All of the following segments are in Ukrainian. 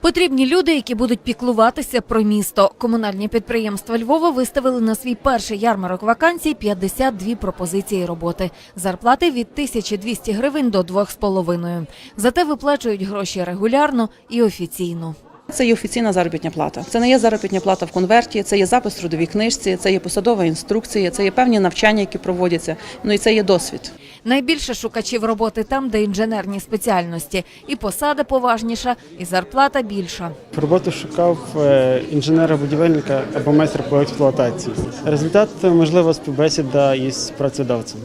Потрібні люди, які будуть піклуватися про місто. Комунальні підприємства Львова виставили на свій перший ярмарок вакансій 52 пропозиції роботи. Зарплати від 1200 гривень до 2,5. Зате виплачують гроші регулярно і офіційно. Це є офіційна заробітня плата. Це не є заробітня плата в конверті, це є запис в трудовій книжці, це є посадова інструкція, це є певні навчання, які проводяться. Ну і це є досвід. Найбільше шукачів роботи там, де інженерні спеціальності. І посада поважніша, і зарплата більша. Роботу шукав е, інженера-будівельника або майстра по експлуатації. Результат можлива співбесіда із працедавцем.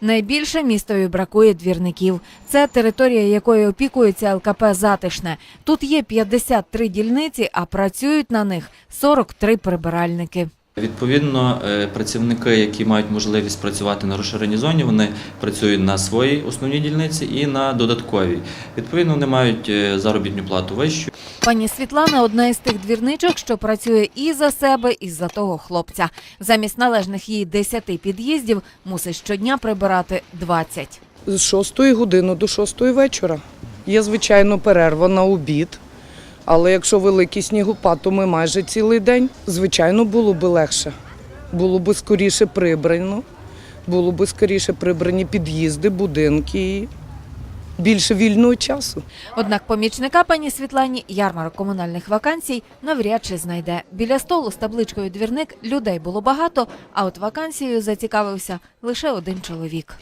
Найбільше містові бракує двірників. Це територія, якою опікується ЛКП Затишне. Тут є 53 дільниці, а працюють на них 43 прибиральники. Відповідно, е, працівники, які мають можливість працювати на розширеній зоні, вони працюють на своїй основній дільниці і на додатковій. Відповідно, вони мають е, заробітну плату вищу. Пані Світлана одна із тих двірничок, що працює і за себе, і за того хлопця. Замість належних їй 10 під'їздів мусить щодня прибирати 20. з 6 години до 6 вечора. Є, звичайно, перерва на обід. Але якщо великий снігопад, то ми майже цілий день. Звичайно, було би легше. Було би скоріше прибрано, було би скоріше прибрані під'їзди, будинки більше вільного часу. Однак помічника пані Світлані ярмарок комунальних вакансій навряд чи знайде. Біля столу з табличкою двірник людей було багато, а от вакансією зацікавився лише один чоловік.